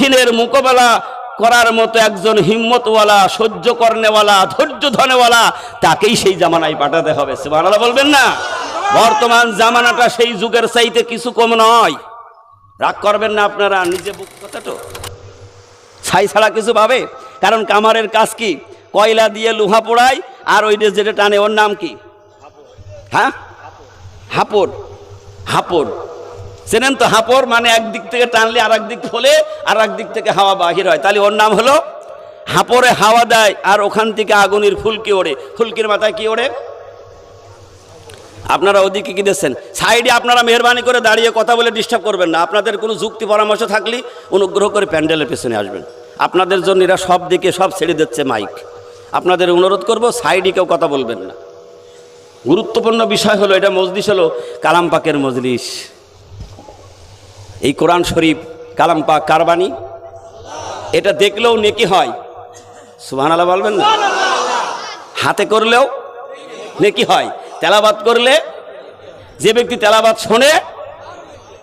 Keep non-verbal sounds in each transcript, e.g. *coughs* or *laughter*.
কঠিনের মোকাবেলা করার মতো একজন হিম্মতওয়ালা, সহ্য করনেওয়ালা, ধৈর্য ধনেওয়ালা তাকেই সেই জামানায় পাঠাতে হবে। সুবহানাল্লাহ বলবেন না? বর্তমান জামানাটা সেই যুগের চাইতে কিছু কম নয়। রাগ করবেন না আপনারা, নিজে বুক কথা তো। ছাই ছাড়া কিছু পাবে কারণ কামারের কাজ কি? কয়লা দিয়ে লোহা পোড়ায়, আর ওই যেটা টানে, ওর নাম কি? হ্যাঁ? হাপড়। হাপড়। চেনেন তো হাপড় মানে একদিক থেকে টানলে আর দিক খোলে আর দিক থেকে হাওয়া বাহির হয়। তাহলে ওর নাম হলো হাপড়ে হাওয়া দেয়, আর ওখান থেকে আগুনের ফুলকি ওড়ে। ফুলকির মাথায় কি ওড়ে? আপনারা ওদিকে কি দিচ্ছেন সাইডে আপনারা মেহরবানি করে দাঁড়িয়ে কথা বলে ডিস্টার্ব করবেন না। আপনাদের কোনো যুক্তি, পরামর্শ থাকলে অনুগ্রহ করে প্যান্ডেলের পেছনে আসবেন। আপনাদের জন্য এরা সব দিকে সব ছেড়ে দিচ্ছে মাইক। আপনাদের অনুরোধ করব, সাইডে কেউ কথা বলবেন না। গুরুত্বপূর্ণ বিষয় হলো, এটা মজলিস হলো কালাম পাকের মজলিস। এই কোরআন শরীফ কালাম পাক কারবানি এটা দেখলেও নেকি হয়। সুবহান আল্লাহ বলবেন না? হাতে করলেও নেকি হয়। তেলাবাত করলে যে ব্যক্তি তেলাবাত শোনে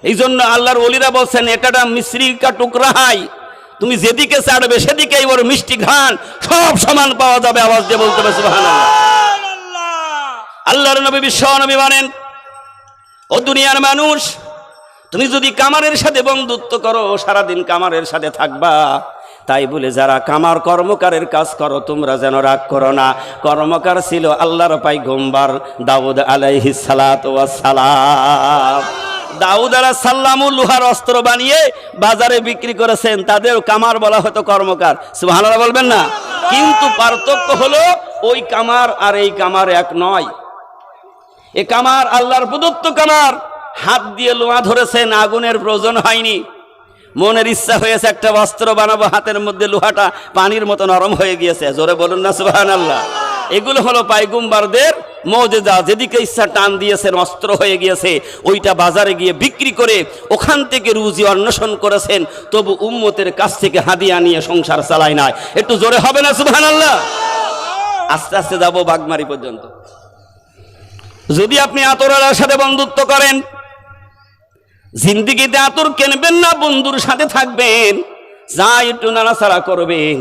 এই জন্য আল্লাহর অলিরা বলছেন এটা মিশ্রি কা টুকরা হাই। তুমি যেদিকে চাড়বে সেদিকেই ওর মিষ্টি ঘ্রাণ সব সমান পাওয়া যাবে। আওয়াজ দিয়ে বলতে হবে সুবহানাল্লাহ। আল্লাহর নবী বিশ্ব নবী মানেন ও দুনিয়ার মানুষ তুমি যদি কামারের সাথে বন্ধুত্ব করো, সারাদিন কামারের সাথে থাকবা। তাই বলে, যারা কামার কর্মকারের কাজ করো, তোমরা যেন রাগ করো না। কর্মকার ছিল আল্লাহর পাই গোম্বার দাউদ আলাইহি সালাত সালাম দাউদ আলাহ সাল্লামু লোহার অস্ত্র বানিয়ে বাজারে বিক্রি করেছেন। তাদের কামার বলা হতো কর্মকার। সুবহানাল্লাহ বলবেন না? কিন্তু পার্থক্য হলো, ওই কামার আর এই কামার এক নয়। এ কামার আল্লাহর প্রদত্ত কামার। হাত দিয়ে লোয়া ধরেছেন, আগুনের প্রয়োজন হয়নি। মনের ইচ্ছা হয়েছে একটা বস্ত্র বানাবো, হাতের মধ্যে লোহাটা পানির মতো নরম হয়ে গিয়েছে। জোরে বলুন না সুবাহান আল্লাহ এগুলো হলো পাইগুম্বারদের মৌজেদা যেদিকে ইচ্ছা টান দিয়েছেন, অস্ত্র হয়ে গিয়েছে, ওইটা বাজারে গিয়ে বিক্রি করে ওখান থেকে রুজি অন্বেষণ করেছেন, তবু উম্মতের কাছ থেকে হাদিয়া নিয়ে সংসার চালায় নাই। একটু জোরে হবে না সুবাহান আল্লাহ আস্তে আস্তে যাব বাগমারি পর্যন্ত। যদি আপনি আতরালার সাথে বন্ধুত্ব করেন জিন্দিগিতে আতর কেনবেন না, বন্ধুর সাথে থাকবেন। যা একটু নাড়াচাড়া করবেন।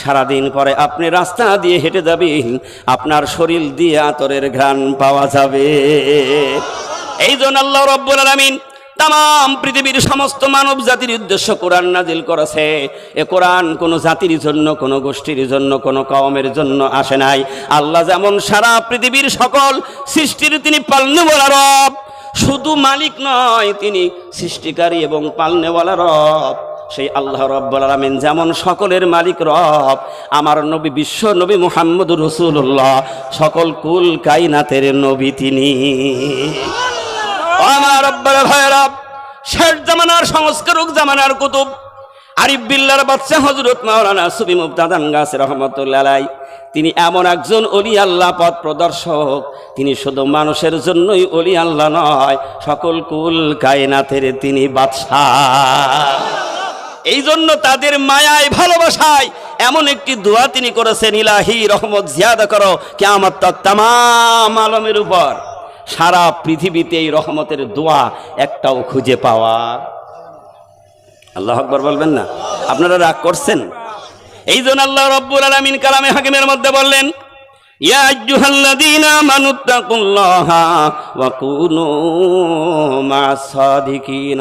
সারাদিন পরে আপনি রাস্তা দিয়ে হেঁটে যাবেন, আপনার শরীর দিয়ে আতরের ঘ্রাণ পাওয়া যাবে। এই জন্য আল্লাহ রব্বুল আলামিন তাম পৃথিবীর সমস্ত মানব জাতির উদ্দেশ্য কোরআন নাজিল করেছে। এ কোরআন কোনো জাতির জন্য, কোনো গোষ্ঠীর জন্য, কোনো কওমের জন্য আসে নাই। আল্লাহ যেমন সারা পৃথিবীর সকল সৃষ্টির তিনি পালনেওয়ালা রব। শুধু মালিক নয়, তিনি সৃষ্টিকারী এবং পালনেওয়ালা রব। সেই আল্লাহ রব্বুল আলামিন যেমন সকলের মালিক রব, আমার নবী বিশ্ব নবী মোহাম্মদ রসুল্লাহ সকল কুল কাইনাতের নবী তিনি। আমার রব্বাল ভাই রব শেষ জামানার সংস্কারক জামানার কুতুব আরিফ বিল্লার বাচ্চা হজরত মাওলানা সুবি মুবতাদান গাছ রহমতুল্লাহ তিনি এমন একজন অলি আল্লাহ, পথ প্রদর্শক। তিনি শুধু মানুষের জন্যই অলি আল্লাহ নয়, সকল কুল কায়নাথের তিনি বাদশাহ। এই জন্য তাদের মায়ায়, ভালোবাসায় এমন একটি দোয়া তিনি করেছেন, ইলাহি রহমত জিয়াদা করো কেমন তক তাম আলমের উপর। সারা পৃথিবীতে এই রহমতের দোয়া একটাও খুঁজে পাওয়া আল্লাহ আকবর বলবেন না? আপনারা রাগ করছেন? এই জন্য আল্লাহ রব্বুল আলমিন কালামে হাকিমের মধ্যে বললেন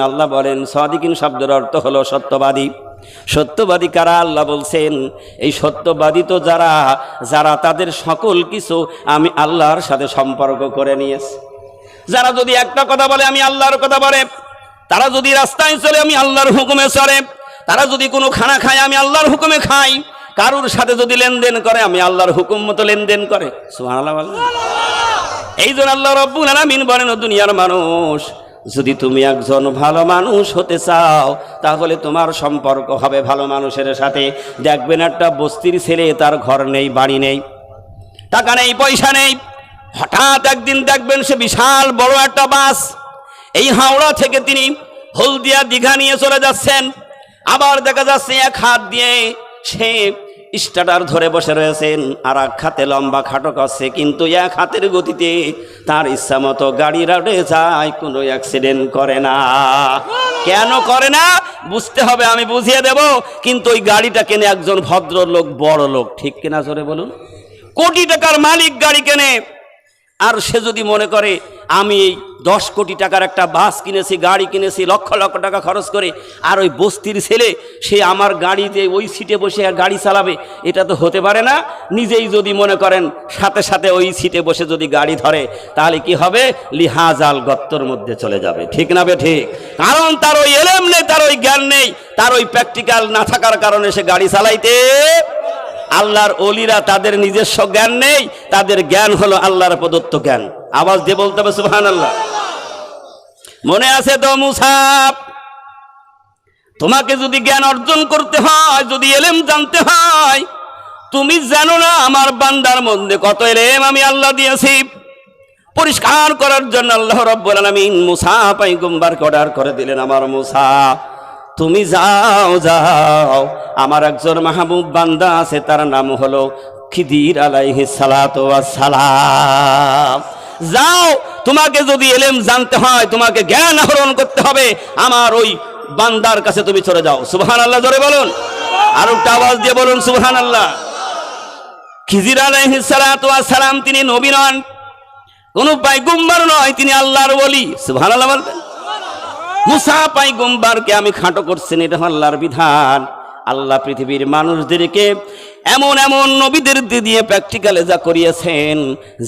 আল্লাহ বলেন, সাদিকিন শব্দের অর্থ হলো সত্যবাদী। সত্যবাদী কারা? আল্লাহ বলছেন, এই সত্যবাদী তো যারা যারা তাদের সকল কিছু আমি আল্লাহর সাথে সম্পর্ক করে নিয়েছে। যারা যদি একটা কথা বলে, আমি আল্লাহর কথা বলে তারা যদি রাস্তায় চলে, আমি আল্লাহর হুকুমে চলে তারা যদি কোনো খানা খায়, আমি আল্লাহর হুকুমে খাই। কারুর সাথে যদি লেনদেন করে, আমি আল্লাহর হুকুম মতো লেনদেন করে। এই জন্য আল্লাহ রব্বুল আলামিন বলেন দুনিয়ার মানুষ, যদি তুমি একজন ভালো মানুষ হতে চাও, তাহলে তোমার সম্পর্ক হবে ভালো মানুষের সাথে। দেখবেন একটা বস্তির ছেলে, তার ঘর নেই, বাড়ি নেই, টাকা নেই, পয়সা নেই। হঠাৎ একদিন দেখবেন সে বিশাল বড় একটা বাস। এই হাওড়া থেকে তিনি হলদিয়া দীঘা নিয়ে চলে যাচ্ছেন। আবার দেখা যাচ্ছে এক হাত দিয়ে সে স্টার্টার ধরে বসে রয়েছেন। আর এক হাতে লম্বা খাটো করছে, কিন্তু এক হাতের গতিতে তার ইচ্ছা মতো গাড়ি রাউটে যায়, কোনো অ্যাক্সিডেন্ট করে না। কেন করে না? বুঝতে হবে, আমি বুঝিয়ে দেব। কিন্তু ওই গাড়িটা কেনে একজন ভদ্রলোক বড় লোক ঠিক কিনা জোরে বলুন? কোটি টাকার মালিক গাড়ি কেনে। আর সে যদি মনে করে, আমি এই দশ কোটি টাকার একটা বাস কিনেছি, গাড়ি কিনেছি, লক্ষ লক্ষ টাকা খরচ করে, আর ওই বস্তির ছেলে, সে আমার গাড়িতে ওই সিটে বসে গাড়ি চালাবে, এটা তো হতে পারে না। নিজেই যদি মনে করেন, সাথে সাথে ওই সিটে বসে যদি গাড়ি ধরে, তাহলে কি হবে? লিহাজাল গত্তর মধ্যে চলে যাবে। ঠিক না বে ঠিক? কারণ তার ওই এলেম নেই, তার ওই জ্ঞান নেই, তার ওই প্র্যাকটিক্যাল না থাকার কারণে সে গাড়ি চালাইতে আল্লাহর অলিরা তাদের নিজস্ব জ্ঞান নেই, তাদের জ্ঞান হলো আল্লাহর প্রদত্ত জ্ঞান। আওয়াজ দিয়ে বলতে হবে সুহান আল্লাহ মনে আছে তো মুসাফ তোমাকে যদি জ্ঞান অর্জন করতে হয়, যদি এলেম জানতে হয়, তুমি জানো না আমার বান্দার মধ্যে কত এলেম আমি আল্লাহ দিয়েছি। পরিষ্কার করার জন্য আল্লাহ রব্বুল আলামিন মুসা পাইগম্বারকে অর্ডার করে দিলেন, আমার মুসা। তুমি যাও যাও। আমার একজন মাহবুব বান্দা আছে, তার নাম হলো খিদির আলাইহি সালাতু সালাম যাও, তোমাকে যদি এলেম জানতে হয়, তোমাকে জ্ঞান আহরণ করতে হবে, আমার ওই বান্দার কাছে তুমি চলে যাও। সুবহান আল্লাহ জোরে বলুন। আর একটা আওয়াজ দিয়ে বলুন সুবহান আল্লাহ খিজির আলাইহি সালাতু সালাম তিনি নবী নন। কোন পাইগুম্বার নয়, তিনি আল্লাহর বলি সুবহানাল্লাহ বলবেন। মুসা পাইগুম্বারকে আমি খাটো করছেন এটা আল্লাহর বিধান। আল্লাহ পৃথিবীর মানুষদেরকে এমন এমন নবীদের দিয়ে প্র্যাকটিক্যালে যা করিয়েছেন,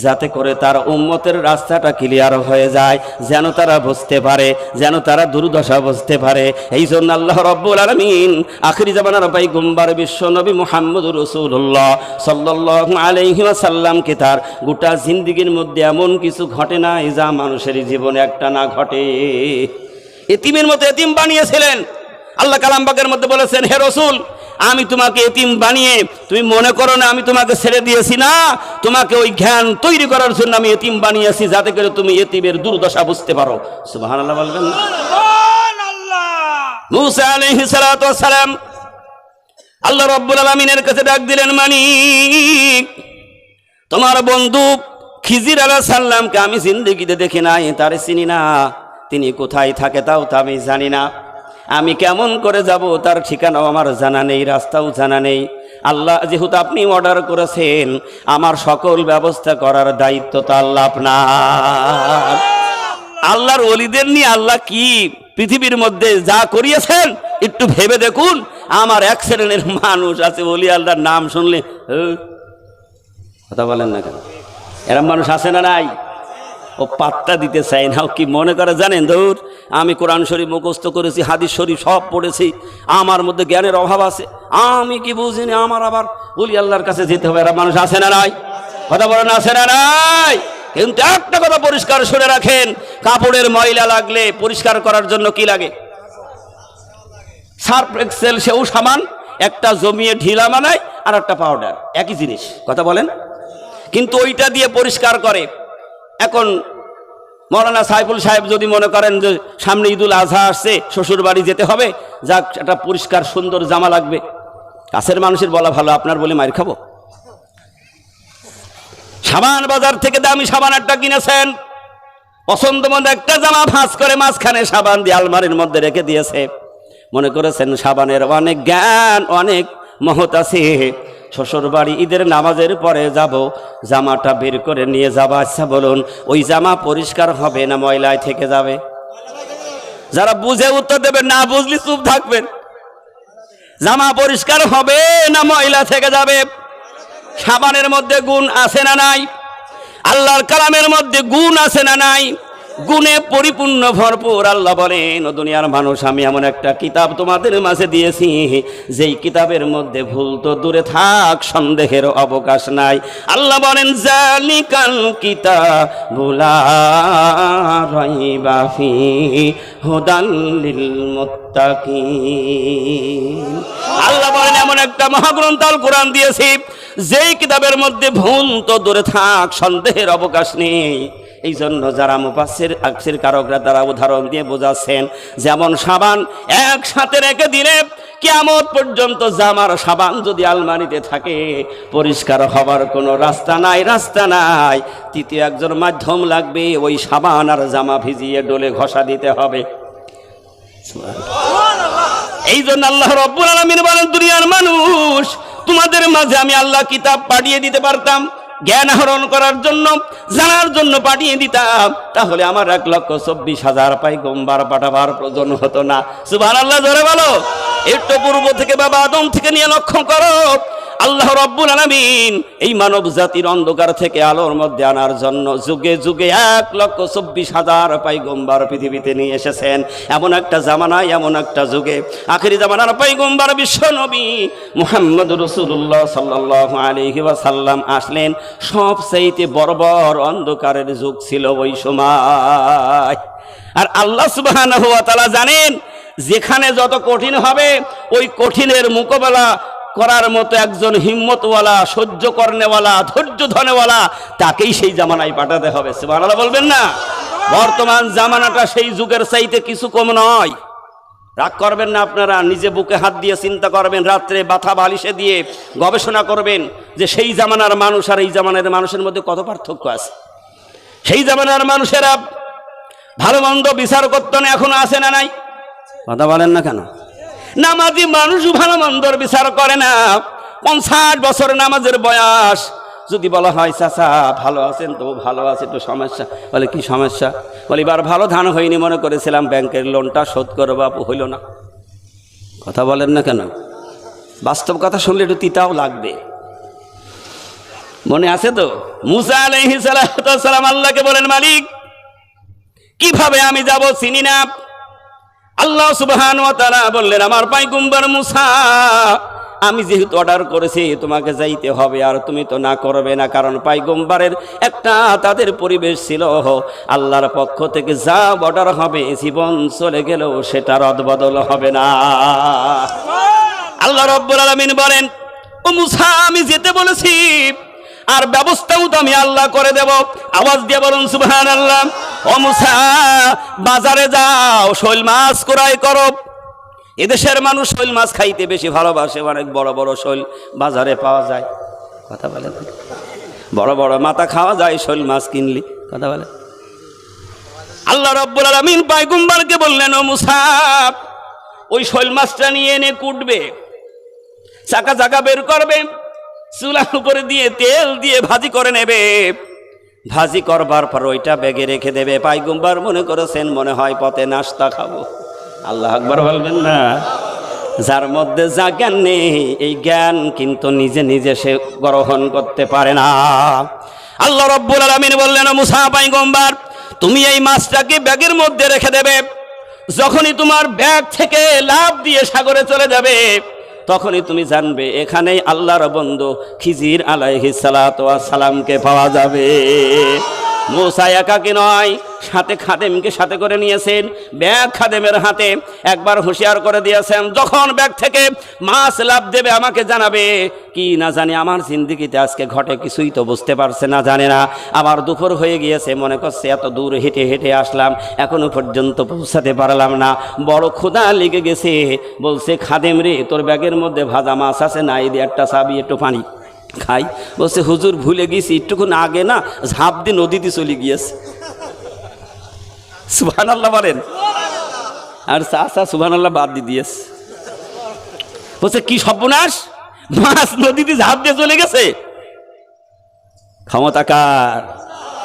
যাতে করে তার উম্মতের রাস্তাটা ক্লিয়ার হয়ে যায়, যেন তারা বুঝতে পারে, যেন তারা দুর্দশা বুঝতে পারে। এই জন্য আল্লাহ রব্বুল আলমিন আখরি জামানার পাই গুম্বার বিশ্ব নবী মোহাম্মদ রসুল্লাহ সাল্লাহ আলহিমাসাল্লামকে তার গোটা জিন্দিগির মধ্যে এমন কিছু ঘটে নাই, যা মানুষের জীবনে একটা না ঘটে। এতিমের মতো এতিম বানিয়েছিলেন। আল্লাহ কালামবাগের মধ্যে বলেছেন হে রসুল আমি তোমাকে এতিম বানিয়ে তুমি মনে করো না আমি তোমাকে ছেড়ে দিয়েছি না তোমাকে ওই জ্ঞান তৈরি করার জন্য আমি এতিম বানিয়েছি যাতে করে তুমি এতিমের দুর্দশা বুঝতে পারো। সুবাহ বলবেন না? মুসা আলাইহিস সালাম আল্লাহ রব্বুল আলামিনের কাছে ডাক দিলেন মানিক তোমার বন্ধু খিজির আলাহ সাল্লামকে আমি জিন্দগিতে দেখি নাই তারে চিনি না। তিনি কোথায় থাকে তাও তা আমি জানি না। আমি কেমন করে যাব তার ঠিকানাও আমার জানা নেই রাস্তাও জানা নেই। আল্লাহ যেহেতু আপনি অর্ডার করেছেন আমার সকল ব্যবস্থা করার দায়িত্ব তো আল্লাহ আপনার। আল্লাহর অলিদের নিয়ে আল্লাহ কি পৃথিবীর মধ্যে যা করিয়েছেন একটু ভেবে দেখুন। আমার এক শ্রেণির মানুষ আছে অলি আল্লাহর নাম শুনলে "হু, কথা বলেন না কেন? এরম মানুষ আছে না নাই? ও পাত্তা দিতে চাই না। ও কি মনে করে জানেন ধর আমি কোরআন শরীফ মুখস্থ করেছি, হাদিস শরীফ সব পড়েছি, আমার মধ্যে জ্ঞানের অভাব আছে। আমি কি বুঝিনি? আমার আবার বলি, আল্লাহর কাছে যেতে হবে। এরা মানুষ আছে না নাই? কথা বলেন, আছে না নাই? কিন্তু একটা কথা পরিষ্কার শুনে রাখেন, কাপড়ের ময়লা লাগলে পরিষ্কার করার জন্য কি লাগে? সার্ফ এক্সেল সেও সামান, একটা জমিয়ে ঢিলা বানায় আর একটা পাউডার। একই জিনিস, কথা বলেন? কিন্তু ওইটা দিয়ে পরিষ্কার করে। এখন মৌলানা সাইফুল সাহেব যদি মনে করেন যে সামনে ঈদুল আজহা আসছে শ্বশুর বাড়ি যেতে হবে, যাক, একটা পরিষ্কার, সুন্দর জামা লাগবে। কাছের মানুষের বলা ভালো, আপনার বলে মার খাব। সাবান বাজার থেকে দামি সাবান একটা কিনেছেন। পছন্দ মতো একটা জামা ভাঁজ করে মাঝখানে সাবান দিয়ে আলমারির মধ্যে রেখে দিয়েছে। মনে করেছেন সাবানের অনেক জ্ঞান, অনেক মহৎ আছে। শ্বশুর বাড়ি ঈদের নামাজের পরে যাব, জামাটা বের করে নিয়ে যাব। আচ্ছা বলুন, ওই জামা পরিষ্কার হবে না ময়লায় থেকে যাবে? যারা বুঝে উত্তর দেবেন, না বুঝলি চুপ থাকবেন। জামা পরিষ্কার হবে না ময়লা থেকে যাবে? সাবানের মধ্যে গুণ আছে না নাই? আল্লাহর কালামের মধ্যে গুণ আছে না নাই? গুণে পরিপূর্ণ ভরপুর, আল্লাহ বলেন দুনিয়ার মানুষ, আমি এমন একটা কিতাব তোমাদের মাঝে দিয়েছি, যেই কিতাবের মধ্যে ভুল তো দূরে থাক, সন্দেহের অবকাশ নাই। আল্লাহ বলেন জালিকাল কিতাবুলা রাইবা ফি হুদাল লিল মুত্তাকিন। আল্লাহ বলেন, এমন একটা মহাগ্রন্থ আল কোরআন দিয়েছি, যেই কিতাবের মধ্যে ভুল তো দূরে থাক, সন্দেহের অবকাশ নেই। এই জন্য যারা মুপাসের আকসের কারকরা তারা উদাহরণ দিয়ে বোঝাচ্ছেন, যেমন সাবান একসাথে রেখে দিলে কেমন পর্যন্ত জামার সাবান যদি আলমারিতে থাকে, পরিষ্কার হবার কোনো রাস্তা নাই রাস্তা নাই। তৃতীয় একজন মাধ্যম লাগবে, ওই সাবান আর জামা ভিজিয়ে ডোলে ঘষা দিতে হবে। এই জন্য আল্লাহ রব্বুল আলমিন বলেন, দুনিয়ার মানুষ, তোমাদের মাঝে আমি আল্লাহ কিতাব পাঠিয়ে দিতে পারতাম। জ্ঞান আহরণ করার জন্য, জানার জন্য পাঠিয়ে দিতাম। তাহলে আমার এক লক্ষ চব্বিশ হাজার পাই গোমবার পাঠাবার প্রয়োজন হতো না। সুবাহ আল্লাহ ধরে বলো। একটু পূর্ব থেকে বাবা আদম থেকে নিয়ে লক্ষ্য করো। আল্লাহ রব্বুল আলামিন এই মানব জাতির অন্ধকার থেকে আলোর মধ্যে আনার জন্য যুগে যুগে এক লক্ষ চব্বিশ হাজার পাইগম্বার পৃথিবীতে নিয়ে এসেছেন। এমন একটা জামানায়, এমন একটা যুগে। আখেরি জামানার পাইগম্বার বিশ্ব নবী মুহাম্মদ রসুল্লাহ সাল্লাহ আলহি ওয়াসাল্লাম আসলেন। বড় বড় অন্ধকারের যুগ ছিল ওই সময়। আর আল্লাহ তাআলা জানেন, যেখানে যত কঠিন হবে, ওই কঠিনের মোকাবেলা করার মতো একজন হিম্মতওয়ালা, সহ্য করনেওয়ালা, ধৈর্য ধনেওয়ালা তাকেই সেই জামানায় পাঠাতে হবে। সুবহানাল্লাহ বলবেন না? বর্তমান জামানাটা সেই যুগের চাইতে কিছু কম নয়। রাগ করবেন না আপনারা, নিজে বুকে হাত দিয়ে চিন্তা করবেন, রাত্রে বাথা বালিশে দিয়ে গবেষণা করবেন যে সেই জামানার মানুষ আর এই জামানার মানুষের মধ্যে কত পার্থক্য আছে। সেই জামানার মানুষেরা ভালো মন্দ বিচার করতো না এখনও আছে না নাই? কথা বলেন না কেন? নামাজি মানুষ ভালো মন্দর বিচার করে না। পঞ্চাশ বছর নামাজের বয়স। যদি বলা হয়, চাচা, ভালো আছেন তো? ভালো আছে তো, সমস্যা? বলে, কি সমস্যা? বলে, এবার ভালো ধান হয়নি মনে করেছিলাম, ব্যাংকের লোনটা শোধ করো বাপু, হইল না। কথা বলেন না কেন? বাস্তব কথা শুনলে একটু তিতাও লাগবে। মনে আছে তো? মুসা আলাইহি সালাম আল্লাহকে বলেন, মালিক, কীভাবে আমি যাব চিনি না? আল্লাহ সুবহান ওয়া তাআলা বললেন, আমার পাইগুম্বার মুসা, আমি যেহেতু অর্ডার করেছি, তোমাকে যাইতে হবে, আর তুমি তো না করবে না, কারণ পাইগম্বারের একটা তাদের পরিবেশ ছিল আল্লাহর পক্ষ থেকে যা অর্ডার হবে, জীবন চলে গেলেও সেটা রদবদল হবে না। আল্লাহ রব্বুল আলামিন বলেন, ও মুসা, আমি যেতে বলেছি আর ব্যবস্থাও তো আমি আল্লাহ করে দেব। আওয়াজ দিয়ে বলুন সুবহান আল্লাহ ও মুসা, বাজারে যাও, শৈল মাছ ক্রয় করো। এদেশের মানুষ শৈল মাছ খাইতে বেশি ভালোবাসে, অনেক বড় বড় শৈল বাজারে পাওয়া যায়। কথা বলে বড় বড় মাথা খাওয়া যায় শৈল মাছ কিনলি। কথা বলে আল্লাহ রব্বুল আলামিন পায়গুম্বারকে বললেন, ও মুসা, ওই শৈল মাছটা নিয়ে এনে কুটবে, চাকা চাকা বের করবে। চুলার উপরে দিয়ে তেল দিয়ে ভাজি করে নেবে। ভাজি করবার পর ওইটা ব্যাগে রেখে দেবে। পাইগুম্বার মনে করেছেন, মনে হয় পথে নাস্তা খাব। আল্লাহ আকবার বলবেন না। যার মধ্যে যা জ্ঞান নেই, এই জ্ঞান কিন্তু নিজে নিজে সে গ্রহণ করতে পারে না। আল্লাহ রব্বুল আলমিন বললেন মুসা পাইগম্বার, তুমি এই মাছটাকে ব্যাগের মধ্যে রেখে দেবে। যখনই তোমার ব্যাগ থেকে লাভ দিয়ে সাগরে চলে যাবে তখনই তুমি জানবে এখানেই আল্লাহর বন্ধু খিজির আলাইহি সালামকে পাওয়া যাবে। মোসা একাকে নয়, সাথে খাদেমকে সাথে করে নিয়েছেন। ব্যাগ খাদেমের হাতে একবার হুঁশিয়ার করে দিয়েছেন, যখন ব্যাগ থেকে মাছ লাভ দেবে, আমাকে জানাবে। কি না জানি, আমার জিন্দিগিতে আজকে ঘটে, কিছুই তো বুঝতে পারছে না, জানে না। আবার দুপুর হয়ে গিয়েছে, মনে করছে এত দূর হেঁটে হেঁটে আসলাম, এখনও পর্যন্ত পৌঁছাতে পারলাম না। বড় ক্ষুধা লেগে গেছে, বলছে, খাদেম রে, তোর ব্যাগের মধ্যে ভাজা মাছ আছে না? এই দিয়ে একটা চাবি, একটু পানি। খাই। বলছে, হুজুর, ভুলে গিয়েছি একটুক্ষণ আগে না ঝাঁপ দিয়ে নদীতে চলে গিয়েছে। সুভান আল্লাহ বলেন। আর চা চা সুভান আল্লাহ বাদ দিয়ে দিয়েছে। বলছে, কি সর্বনাশ? মাছ নদীতে ঝাঁপ দিয়ে চলে গেছে? ক্ষমতাকার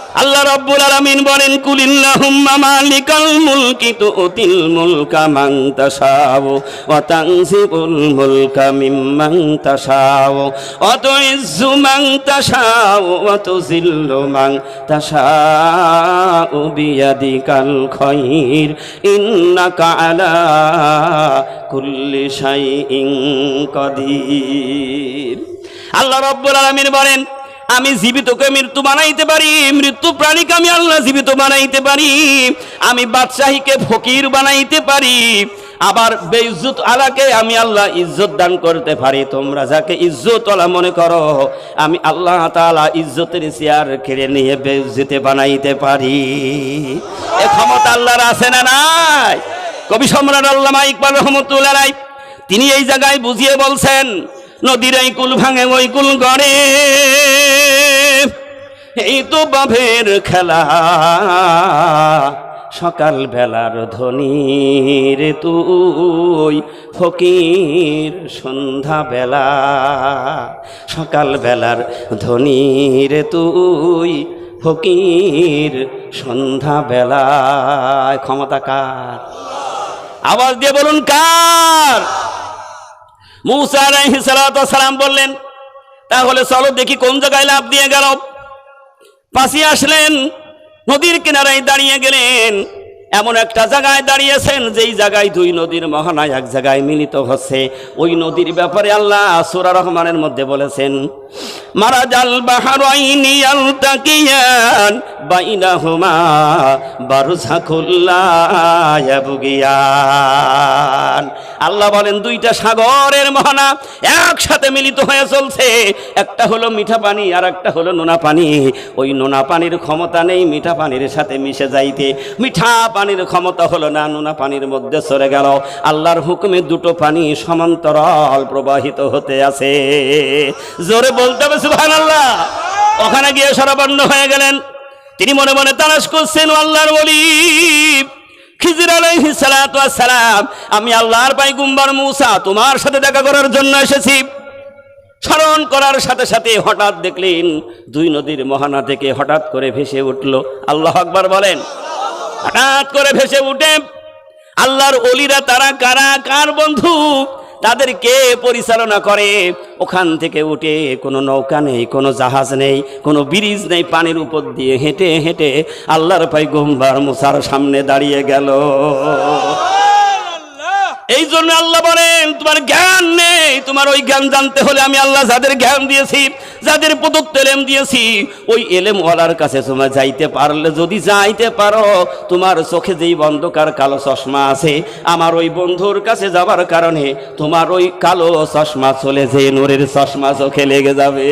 আল্লাহ রব্বুল আলামিন বলেন কুলিল্লাহুম্মা মালিকাল মুলকি তুতিল মুলকা মান তাশাউ, ওয়া তানজিবুল মুলকা মিম্মান তাশাউ, ওয়া তুইজ্জু মান তাশাউ, ওয়া তুযিল্লু মান তাশাউ বিয়াদিকাল খায়র ইন্নাকা আলা কুল্লি শাইইন কাদির। আল্লাহ রব্বুল আলামিন বলেন আমি জীবিতকে মৃত্যু বানাইতে পারি, মৃত্যু প্রাণীকে আমি আল্লাহ জীবিত বানাইতে পারি, আমি বাদশাহীকে ফকির বানাইতে পারি, আবার বেইজ্জত আলাকে আমি আল্লাহ ইজ্জত দান করতে পারি। তোমরা যাকে ইজ্জত ওলা মনে করো, আমি আল্লাহ তাআলা ইজ্জতের চেয়ার কেড়ে নিয়ে বেইজ্জতে বানাইতে পারি। এ ক্ষমতা আল্লাহর আছে না নাই? কবি সম্রাট আল্লামা ইকবাল রহমতুল্লাহ তিনি এই জায়গায় বুঝিয়ে বলছেন নদীর এই কুল ভাঙে, ওই কুল গড়ে। এই তো বাভের খেলা। সকাল বেলার ধনী রে তুই, ফকির সন্ধ্যা বেলা সকাল বেলার ধনী রে তুই, ফকির সন্ধ্যা বেলায় ক্ষমতা কার? আওয়াজ দিয়ে বলুন কার? মুসা ওয়াস সালাম বললেন, তাহলে চলো দেখি কোন জায়গায় লাভ দিয়ে গেল। পাশে আসলেন, নদীর কিনারায় দাঁড়িয়ে গেলেন। এমন একটা জায়গায় দাঁড়িয়েছেন, যেই জায়গায় দুই নদীর মহানায় এক জায়গায় মিলিত হচ্ছে। ওই নদীর ব্যাপারে আল্লাহ সুরা রহমানের মধ্যে বলেছেন মারা জাল বাহারাইনি আলতাকিয়ান, বাইনাহুমা বারুজাকুল্লাহ বুগিয়ান আল্লাহ বলেন, দুইটা সাগরের মহানা একসাথে মিলিত হয়ে চলছে। একটা হলো মিঠা পানি আর একটা হলো নোনা পানি। ওই নোনা পানির ক্ষমতা নেই মিঠা পানির সাথে মিশে যাইতে। মিঠা পানির ক্ষমতা হলো না, নোনা পানির মধ্যে সরে গেল। আল্লাহর হুকুমে দুটো পানি সমান্তরাল প্রবাহিত হতে আছে। জোরে বলতে হবে সুবহান আল্লাহ ওখানে গিয়ে সরাবন্ন হয়ে গেলেন। তিনি মনে মনে তালাশ করছেন, আল্লাহর বলি খিজির সালাম আমি আল্লাহর পাইগুম্বার মুসা, তোমার সাথে দেখা করার জন্য এসেছি। স্মরণ করার সাথে সাথে হঠাৎ দেখলেন, দুই নদীর মহানা থেকে হঠাৎ করে ভেসে উঠল। আল্লাহ আকবার বলেন। হঠাৎ করে ভেসে উঠে আল্লাহর অলিরা তারা কারা? কার বন্ধু? তাদেরকে পরিচালনা করে। ওখান থেকে উঠে কোনো নৌকা নেই, কোনো জাহাজ নেই, কোনো ব্রিজ নেই, পানির উপর দিয়ে হেঁটে হেঁটে আল্লাহর পাই গোম্বার মুসার সামনে দাঁড়িয়ে গেল। এই জন্য আল্লাহ বলেন, তোমার জ্ঞান নেই। তোমার ওই জ্ঞান জানতে হলে আমি আল্লাহ যাদের জ্ঞান দিয়েছি, যাদের প্রদত্ত এলেম দিয়েছি, ওই এলেম ওয়ালার কাছে তোমার যাইতে পারলে, যদি যাইতে পারো, তোমার চোখে যেই বন্ধকার কালো চশমা আছে, আমার ওই বন্ধুর কাছে যাবার কারণে তোমার ওই কালো চশমা চলে যে নোরের চশমা চোখে লেগে যাবে।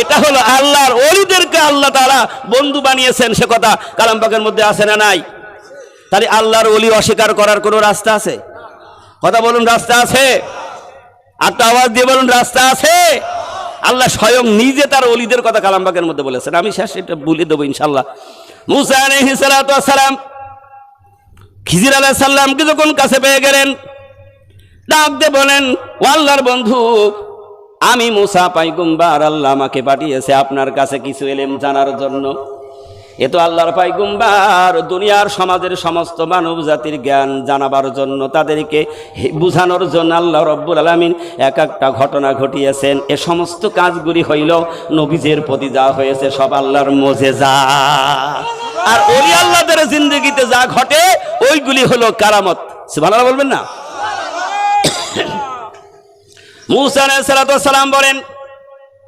এটা হলো আল্লাহর ওলিদেরকে আল্লাহ তারা বন্ধু বানিয়েছেন, সে কথা কালামবাগের মধ্যে আছে না নাই? তাহলে আল্লাহর অলি অস্বীকার করার কোনো রাস্তা আছে? কথা বলুন, রাস্তা আছে? তো আওয়াজ দিয়ে বলুন, রাস্তা আছে? আল্লাহ স্বয়ং নিজে তার অলিদের কথা কালামবাগের মধ্যে বলেছেন। আমি শেষ এটা বলে দেবো ইনশাল্লাহ মুসা আলাইহিস সালাতু ওয়াস সালাম, খিজির আলাইহিস সালামকে যখন কাছে পেয়ে গেলেন, ডাক দিয়ে বলেন, ও আল্লাহর বন্ধু, আমি মুসা পাইগুম্বার, আল্লাহ আমাকে পাঠিয়েছে। আপনার কাছে কিছু এলেম জানার জন্য। এ তো আল্লাহর পাইগুম্বার। দুনিয়ার সমাজের সমস্ত মানব জাতির জ্ঞান জানাবার জন্য তাদেরকে বুঝানোর জন্য আল্লাহ রব্বুল আলমিন এক একটা ঘটনা ঘটিয়েছেন। এ সমস্ত কাজগুলি হইল নবীজের প্রতি যা হয়েছে, সব আল্লাহর মজে যা আর ওলি আল্লাহদের জিন্দগিতে যা ঘটে, ওইগুলি হলো কারামত। ভালো বলবেন না? *coughs* সালাম বলেন,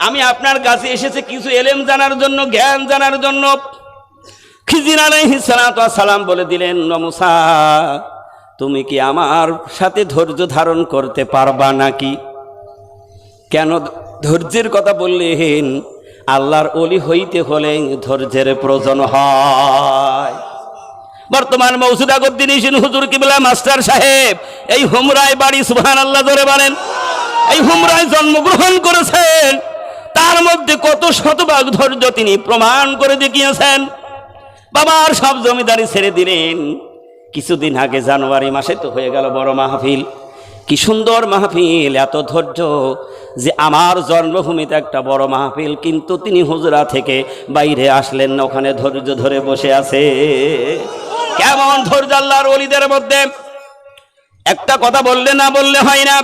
আমি আপনার কাছে এসেছি কিছু এলেম জানার জন্য, জ্ঞান জানার জন্য। খিজির সালাম বলে দিলেন নমুসা তুমি কি আমার সাথে ধৈর্য ধারণ করতে পারবা নাকি? কেন ধৈর্যের কথা বললেন, আল্লাহর অলি হইতে হলে ধৈর্যের প্রয়োজন হয়। বর্তমান মৌসুদাগদ্দিন ইসিন হুজুর কিবলা মাস্টার সাহেব। এই হুমরায় বাড়ি সুবহান আল্লাহ ধরে বলেন এই হুমরায় জন্মগ্রহণ করেছেন। তার মধ্যে কত শতভাগ ধৈর্য তিনি প্রমাণ করে দেখিয়েছেন। বাবার সব জমিদারি ছেড়ে দিলেন। কিছুদিন আগে জানুয়ারি মাসে তো হয়ে গেল বড় মাহফিল। কি সুন্দর মাহফিল, এত ধৈর্য যে আমার জন্মভূমিতে একটা বড় মাহফিল, কিন্তু তিনি হুজরা থেকে বাইরে আসলেন না, ওখানে ধৈর্য ধরে বসে আছে। কেমন ধৈর্য আল্লাহর অলিদের মধ্যে? একটা কথা বললে না বললে হয় না।